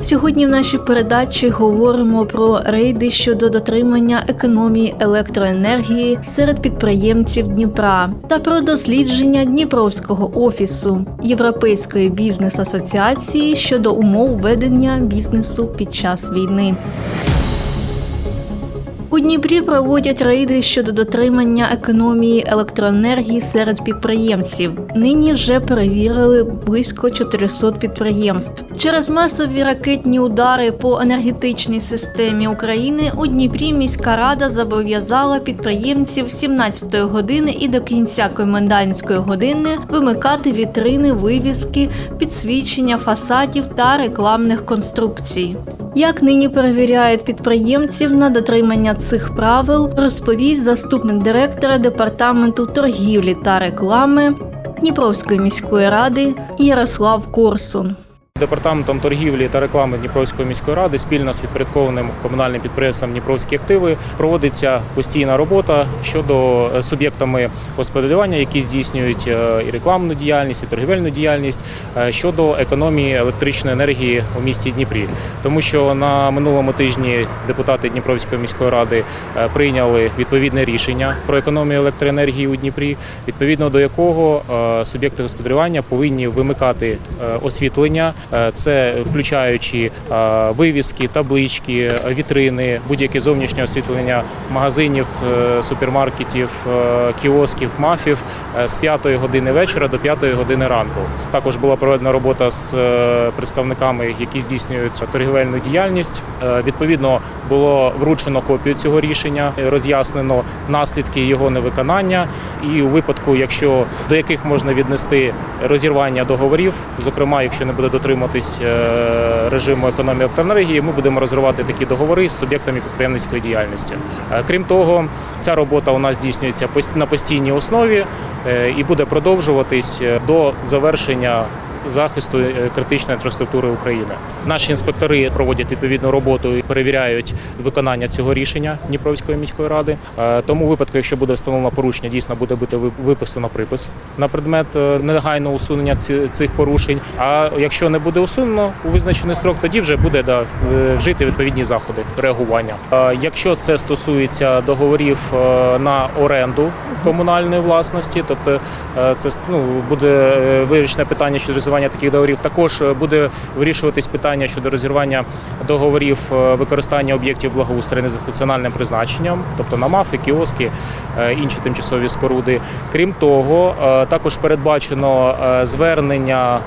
Сьогодні в нашій передачі говоримо про рейди щодо дотримання економії електроенергії серед підприємців Дніпра та про дослідження Дніпровського офісу Європейської бізнес-асоціації щодо умов ведення бізнесу під час війни. У Дніпрі проводять рейди щодо дотримання економії електроенергії серед підприємців. Нині вже перевірили близько 400 підприємств. Через масові ракетні удари по енергетичній системі України у Дніпрі міська рада зобов'язала підприємців з 17 години і до кінця комендантської години вимикати вітрини, вивіски, підсвічення фасадів та рекламних конструкцій. Як нині перевіряють підприємців на дотримання цих правил, розповість заступник директора департаменту торгівлі та реклами Дніпровської міської ради Ярослав Корсун. Департаментом торгівлі та реклами Дніпровської міської ради спільно з підпорядкованим комунальним підприємством Дніпровські активи проводиться постійна робота щодо е, суб'єктами господарювання, які здійснюють е, і рекламну діяльність, і торгівельну діяльність е, щодо економії електричної енергії у місті Дніпрі. Тому що на минулому тижні депутати Дніпровської міської ради прийняли відповідне рішення про економію електроенергії у Дніпрі, відповідно до якого суб'єкти господарювання повинні вимикати освітлення. Е, Це включаючи е, вивіски, таблички, вітрини, будь-яке зовнішнє освітлення магазинів, е, супермаркетів, кіосків, мафів з 5 години вечора до 5 години ранку. Також була проведена робота з представниками, які здійснюють торгівельну діяльність. Відповідно, було вручено копію цього рішення, роз'яснено наслідки його невиконання. І у випадку, якщо до яких можна віднести розірвання договорів, зокрема, якщо не буде дотриматись е, режиму економії електроенергії, ми будемо розривати такі договори з суб'єктами підприємницької діяльності. Е, Крім того, ця робота у нас здійснюється на постійній основі е, і буде продовжуватись до завершення. Захисту е, критичної інфраструктури України наші інспектори проводять відповідну роботу і перевіряють виконання цього рішення Дніпровської міської ради. Е, Тому випадку, якщо буде встановлено порушення, дійсно буде бути виписано припис на предмет е, негайного усунення цих порушень. А якщо не буде усунено у визначений строк, тоді вже буде да, вжити відповідні заходи реагування. Якщо це стосується договорів на оренду комунальної власності, тобто це ну, буде вирішене питання щодо розірвання таких договорів. Також е, буде вирішуватись питання щодо розірвання договорів е, використання об'єктів благоустрою за функціональним призначенням, тобто на мафи, кіоски, е, інші тимчасові споруди. Крім того, також передбачено звернення.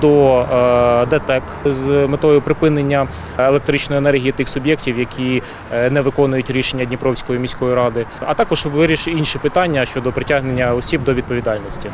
До ДТЕК з метою припинення електричної енергії тих суб'єктів, які не виконують рішення Дніпровської міської ради, а також вирішить інші питання щодо притягнення осіб до відповідальності.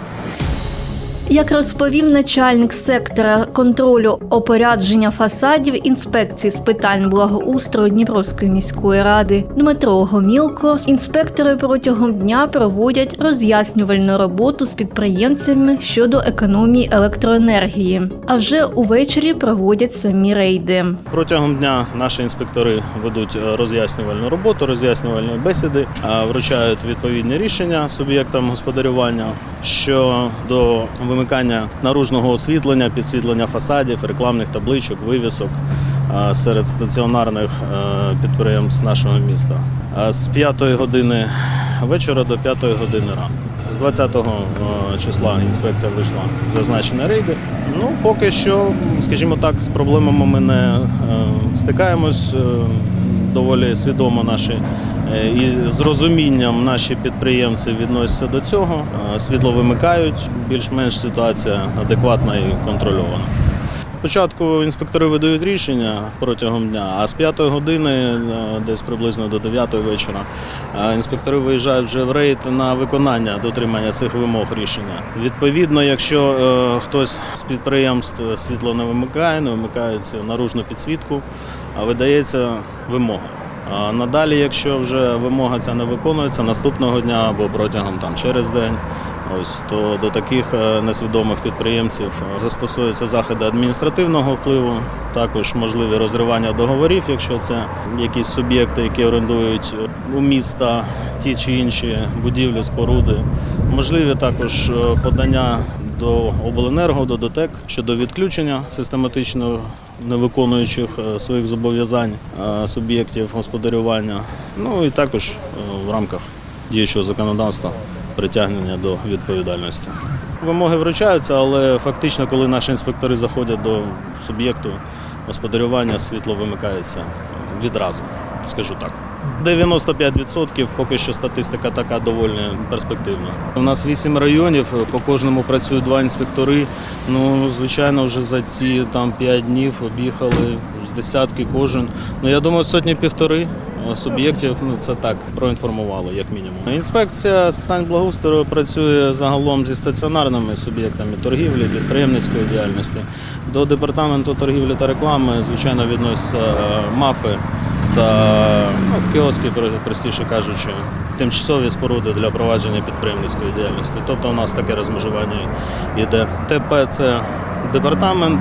Як розповів начальник сектора контролю опорядження фасадів інспекції з питань благоустрою Дніпровської міської ради Дмитро Гомілко, інспектори протягом дня проводять роз'яснювальну роботу з підприємцями щодо економії електроенергії. А вже увечері проводять самі рейди. Протягом дня наші інспектори ведуть е, роз'яснювальну роботу, роз'яснювальні бесіди, е, вручають відповідні рішення суб'єктам господарювання щодо вимикання наружного освітлення, підсвітлення фасадів, рекламних табличок, вивісок е, серед стаціонарних е, підприємств нашого міста. Е, З 5 години вечора до 5 години ранку. З 20 числа інспекція вийшла в зазначені рейди. Ну, поки що, скажімо так, з проблемами ми не е, стикаємось. Доволі свідомо наші е, і з розумінням наші підприємці відносяться до цього. Е, Світло вимикають, більш-менш ситуація адекватна і контрольована. Спочатку інспектори видають рішення протягом дня, а з 5 години, е, десь приблизно до 9 вечора, інспектори виїжджають вже в рейд на виконання дотримання цих вимог рішення. Відповідно, якщо хтось з підприємств світло не вимикає, не вимикає цю наружну підсвітку, а видається вимога. А надалі, якщо вже вимога ця не виконується наступного дня або протягом там через день, Ось то до таких е, несвідомих підприємців е, застосуються заходи адміністративного впливу, також можливі розривання договорів, якщо це якісь суб'єкти, які орендують у міста ті чи інші будівлі, споруди. Можливі також е, подання до обленерго, до ДОТЕК щодо відключення систематично не виконуючих е, своїх зобов'язань е, суб'єктів господарювання. Ну і також е, в рамках діючого законодавства притягнення до відповідальності. Вимоги вручаються, але фактично, коли наші інспектори заходять до суб'єкту господарювання, світло вимикається відразу, скажу так. 95% поки що статистика така доволі перспективна. У нас 8 районів, по кожному працюють два інспектори. Ну, звичайно, вже за ці там 5 днів об'їхали з десятки кожен. Ну, я думаю, сотні півтори е, суб'єктів, ну це так, проінформувало, як мінімум. Інспекція з питань благоустрою працює загалом зі стаціонарними суб'єктами торгівлі, підприємницької діяльності. До департаменту торгівлі та реклами, звичайно, відносяться е, мафи та ну, кіоски, простіше кажучи, тимчасові споруди для провадження підприємницької діяльності. Тобто у нас таке розмежування йде. ТП це департамент,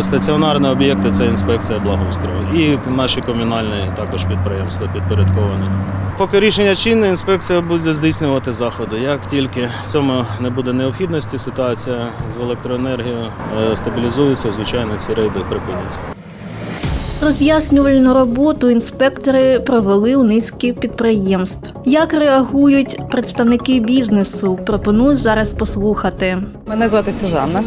стаціонарні об'єкти це інспекція благоустрою. І наші комунальні також підприємства підпорядковані. Поки рішення чинне, інспекція буде здійснювати заходи. Як тільки в цьому не буде необхідності, ситуація з електроенергією е, стабілізується, звичайно, ці рейди припиняться Роз'яснювальну роботу інспектори провели у низки підприємств. Як реагують представники бізнесу? Пропоную зараз послухати. Мене звати Сюзанна.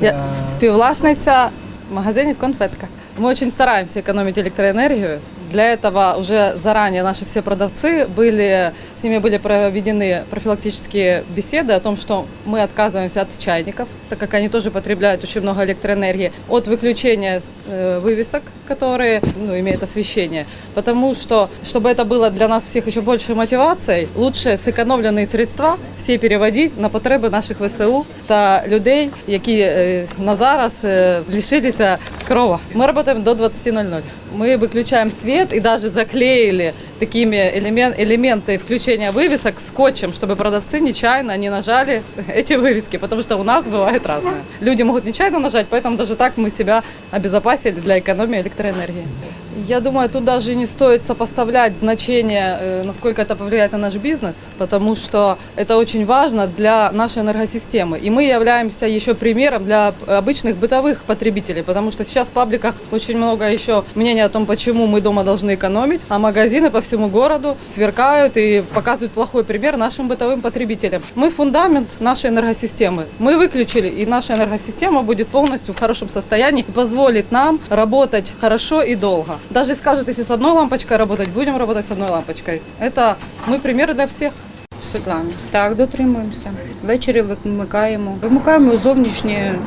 Я співвласниця магазинів конфетка. Мы очень стараемся экономить электроэнергию. Для этого уже заранее наши все продавцы были, с ними были проведены профилактические беседы о том, что мы отказываемся от чайников, так как они тоже потребляют очень много электроэнергии, от выключения э, вывесок, которые ну, имеют освещение. Потому что, чтобы это было для нас всех еще большей мотивацией, лучше сэкономленные средства всі переводити на потреби наших ВСУ та людей, які е, на зараз е, лишилися крова. Ми працюємо до 20.00. Ми виключаємо світ і навіть заклеїли такими элемент, элементы включения вывесок скотчем, чтобы продавцы нечаянно не нажали эти вывески, потому что у нас бывает разное. Люди могут нечаянно нажать, поэтому даже так мы себя обезопасили для экономии электроэнергии. Я думаю, тут даже не стоит сопоставлять значение, э, насколько это повлияет на наш бизнес, потому что это очень важно для нашей энергосистемы. И мы являемся еще примером для обычных бытовых потребителей, потому что сейчас в пабликах очень много еще мнений о том, почему мы дома должны экономить, а магазины по всему городу сверкают и показывают плохой пример нашим бытовым потребителям. Мы фундамент нашей энергосистемы. Мы выключили, и наша энергосистема будет полностью в хорошем состоянии и позволит нам работать хорошо и долго. Даже скажут, если с одной лампочкой работать, будем работать с одной лампочкой. Это мы примеры для всех. Світлана. Так, дотримуємося. Ввечері вимикаємо. Вимикаємо зовнішню е,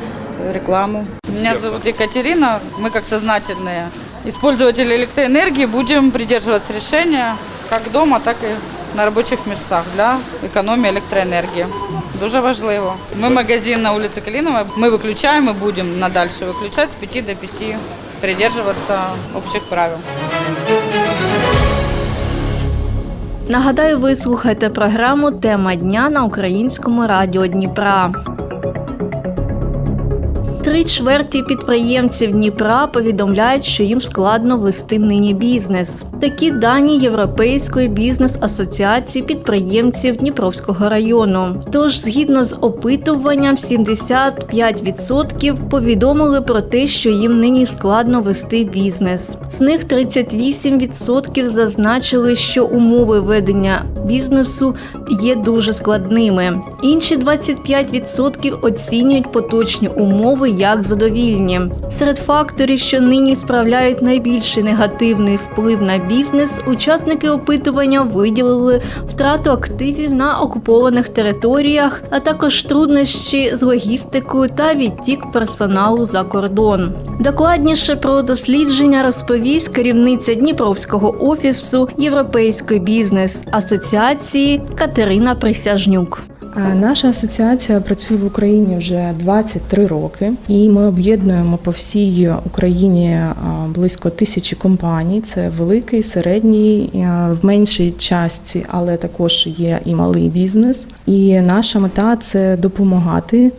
рекламу. Меня зовут Екатерина. Мы как сознательные использователи электроэнергии будем придерживаться решения как дома, так и на робочих местах для економії електроенергії. Дуже важливо. Ми магазин на вулиці Калінова. Ми виключаємо і будемо надальше виключати з 5 до 5, придержуватися общих правил. Нагадаю, ви слухаєте програму Тема дня на українському радіо Дніпра. Три чверті підприємців Дніпра повідомляють, що їм складно вести нині бізнес. Такі дані Європейської бізнес-асоціації підприємців Дніпровського району. Тож, згідно з опитуванням, 75% повідомили про те, що їм нині складно вести бізнес. З них 38% зазначили, що умови ведення бізнесу є дуже складними. Інші 25% оцінюють поточні умови як задовільні. Серед факторів, що нині справляють найбільший негативний вплив на бізнес, учасники опитування виділили втрату активів на окупованих територіях, а також труднощі з логістикою та відтік персоналу за кордон. Докладніше про дослідження розповість керівниця Дніпровського офісу Європейської бізнес асоціації Катерина Присяжнюк. Наша асоціація працює в Україні вже 23 роки, і ми об'єднуємо по всій Україні близько тисячі компаній. Це великий, середній, в меншій частці, але також є і малий бізнес. І наша мета це допомагати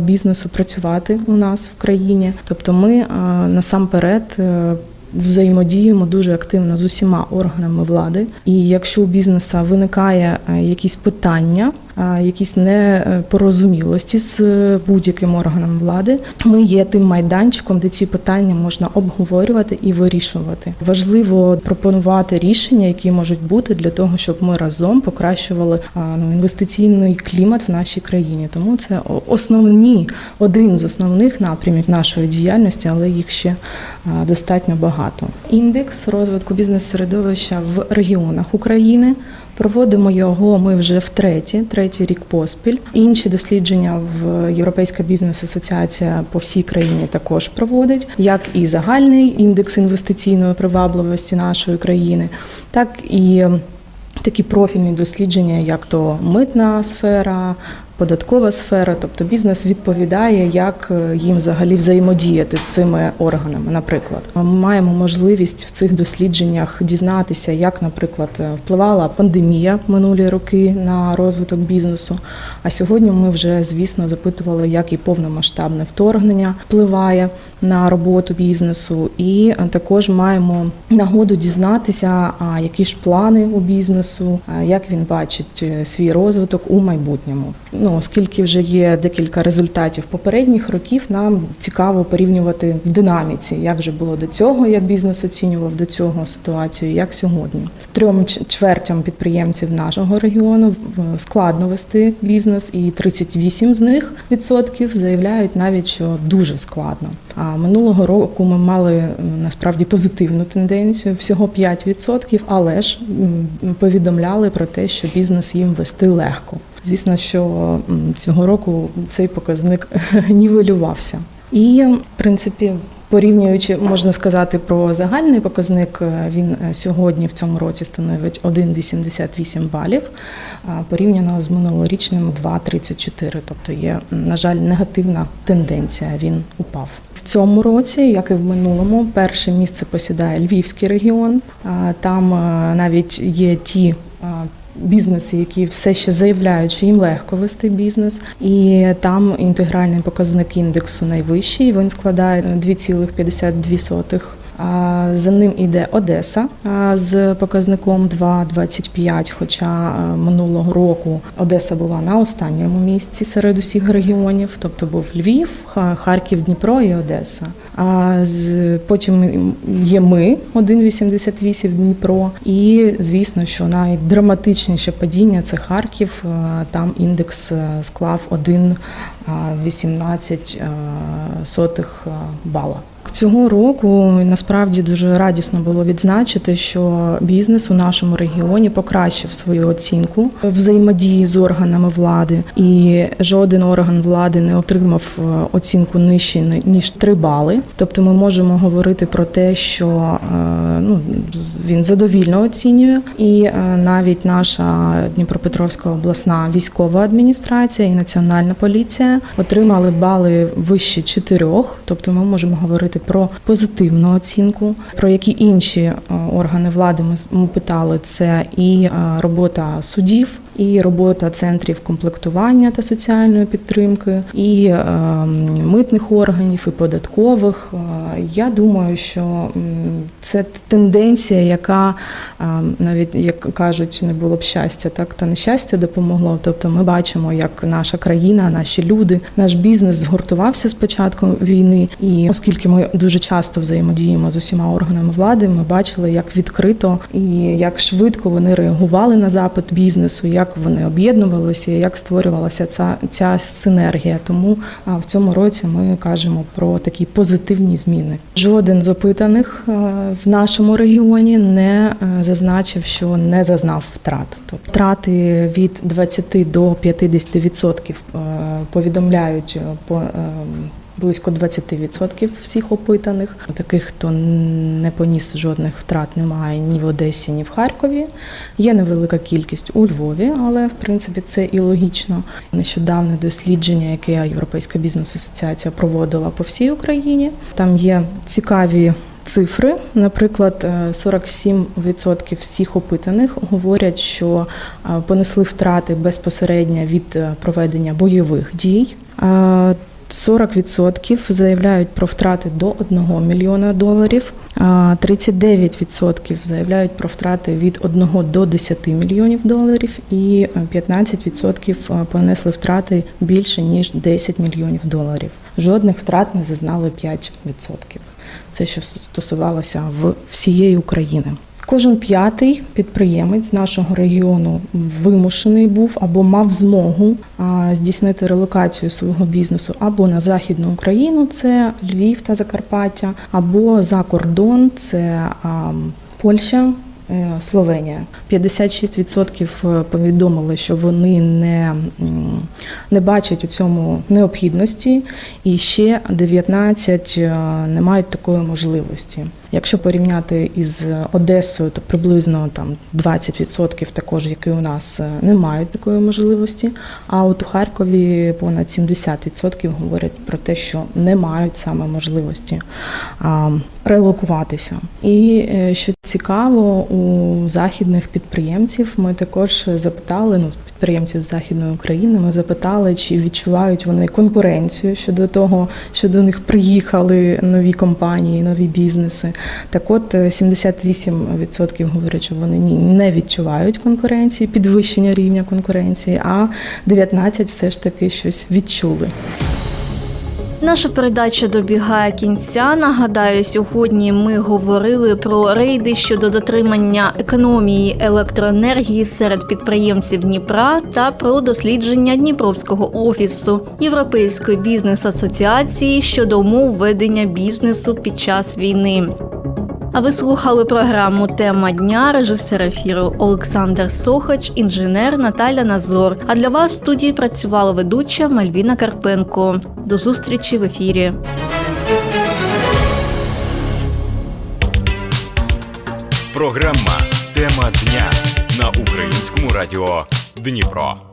бізнесу працювати у нас в країні. Тобто, ми насамперед. е, Взаємодіємо дуже активно з усіма органами влади, і якщо у бізнесу виникає е, якісь питання, якісь непорозумілості з е, будь-яким органом влади, ми є тим майданчиком, де ці питання можна обговорювати і вирішувати. Важливо пропонувати рішення, які можуть бути для того, щоб ми разом покращували ну, інвестиційний клімат в нашій країні. Тому це основні один з основних напрямів нашої діяльності, але їх ще достатньо багато. Індекс розвитку бізнес-середовища в регіонах України. Проводимо його ми вже втретє, третій рік поспіль. Інші дослідження в Європейська бізнес-асоціація по всій країні також проводить, як і загальний індекс інвестиційної привабливості нашої країни, так і такі профільні дослідження, як то митна сфера. Податкова сфера, тобто бізнес відповідає, як е, їм взагалі взаємодіяти з цими органами. Наприклад, ми маємо можливість в цих дослідженнях дізнатися, як, наприклад, е, впливала пандемія минулі роки на розвиток бізнесу. А сьогодні ми вже, звісно, запитували, як і повномасштабне вторгнення впливає на роботу бізнесу, і е, також маємо нагоду дізнатися, а які ж плани у бізнесу, як він бачить свій розвиток у майбутньому. Ну, оскільки вже є декілька результатів попередніх років, нам цікаво порівнювати в динаміці, як же було до цього, як бізнес оцінював до цього ситуацію, як сьогодні. Трьом чвертям підприємців нашого регіону складно вести бізнес, і 38 з них відсотків заявляють навіть, що дуже складно. А минулого року ми мали насправді позитивну тенденцію, всього 5%, але ж повідомляли про те, що бізнес їм вести легко. Звісно, що цього року цей показник нівелювався. І, в принципі, порівнюючи, можна сказати про загальний показник, е, він е, сьогодні в цьому році становить 1,88 балів, порівняно з минулорічним 2,34. Тобто є, на жаль, негативна тенденція. Він упав. В цьому році, як і в минулому, перше місце посідає Львівський регіон. Там е, навіть є ті. Бізнеси, які все ще заявляють, що їм легко вести бізнес, і там інтегральний показник індексу найвищий. Він складає 2,52. За ним іде Одеса з показником 2,25, Хоча е, минулого року Одеса була на останньому місці серед усіх регіонів, тобто був Львів, Харків, Дніпро і Одеса. А потім є ми 1,88 Дніпро, і звісно, що найдраматичніше падіння це Харків. Там індекс е, склав 1, 18 е, сотих е, бала. Цього року насправді дуже радісно було відзначити, що бізнес у нашому регіоні покращив свою оцінку взаємодії з органами влади, і жоден орган влади не отримав е, оцінку нижче ніж 3 бали. Тобто, ми можемо говорити про те, що ну він задовільно оцінює, і навіть наша Дніпропетровська обласна військова адміністрація і національна поліція отримали бали вище чотирьох. Тобто, ми можемо говорити про позитивну оцінку. Про які інші е, органи влади ми, питали, це і е, робота судів. І робота центрів комплектування та соціальної підтримки, і е, митних органів, і податкових. Е, Я думаю, що це тенденція, яка е, навіть як кажуть, не було б щастя, так та нещастя допомогло. Тобто, ми бачимо, як наша країна, наші люди, наш бізнес згуртувався з початком війни. І оскільки ми дуже часто взаємодіємо з усіма органами влади, ми бачили, як відкрито і як швидко вони реагували на запит бізнесу, як вони об'єднувалися, як створювалася ця, ця синергія. Тому в цьому році ми кажемо про такі позитивні зміни. Жоден з опитаних е, в нашому регіоні не е, зазначив, що не зазнав втрат. Тобто втрати від 20 до 50% е, повідомляють по е, близько 20% всіх опитаних. Таких, хто не поніс жодних втрат, немає ні в Одесі, ні в Харкові. Є невелика кількість у Львові, але в принципі це і логічно. Нещодавне дослідження, яке Європейська бізнес-асоціація проводила по всій Україні. Там є цікаві. Цифри, наприклад, е, 47% всіх опитаних говорять, що е, понесли втрати безпосередньо від е, проведення бойових дій. Е, 40% заявляють про втрати до 1 мільйона доларів, а 39% заявляють про втрати від 1 до 10 мільйонів доларів, і е, 15% понесли втрати більше ніж 10 мільйонів доларів. Жодних втрат не зазнали 5%. Це що стосувалося в всієї України. Кожен п'ятий підприємець нашого регіону вимушений був або мав змогу здійснити релокацію свого бізнесу або на західну Україну, це Львів та Закарпаття, або за кордон, це Польща. Е, Словенія 56% повідомили, що вони не, не бачать у цьому необхідності, і ще 19 е, не мають такої можливості. Якщо порівняти із Одесою, то приблизно там 20% також, які у нас е, не мають такої можливості. А от у Харкові понад 70% говорять про те, що не мають саме можливості релокуватися. І е, що цікаво, у західних підприємців ми також запитали, ну підприємців з західної України, ми запитали, чи відчувають вони конкуренцію щодо того, що до них приїхали нові компанії, нові бізнеси. Так от е, 78% говорять, що вони ні не відчувають конкуренції, підвищення рівня конкуренції, а 19% все ж таки щось відчули. Наша передача добігає кінця. Нагадаю, сьогодні ми говорили про рейди щодо дотримання економії електроенергії серед підприємців Дніпра та про дослідження Дніпровського офісу Європейської бізнес-асоціації щодо умов ведення бізнесу під час війни. А ви слухали програму Тема дня режисер ефіру Олександр Сохач, інженер Наталя Назор. А для вас в студії працювала ведуча Мальвіна Карпенко. До зустрічі в ефірі. Програма Тема дня на українському радіо Дніпро.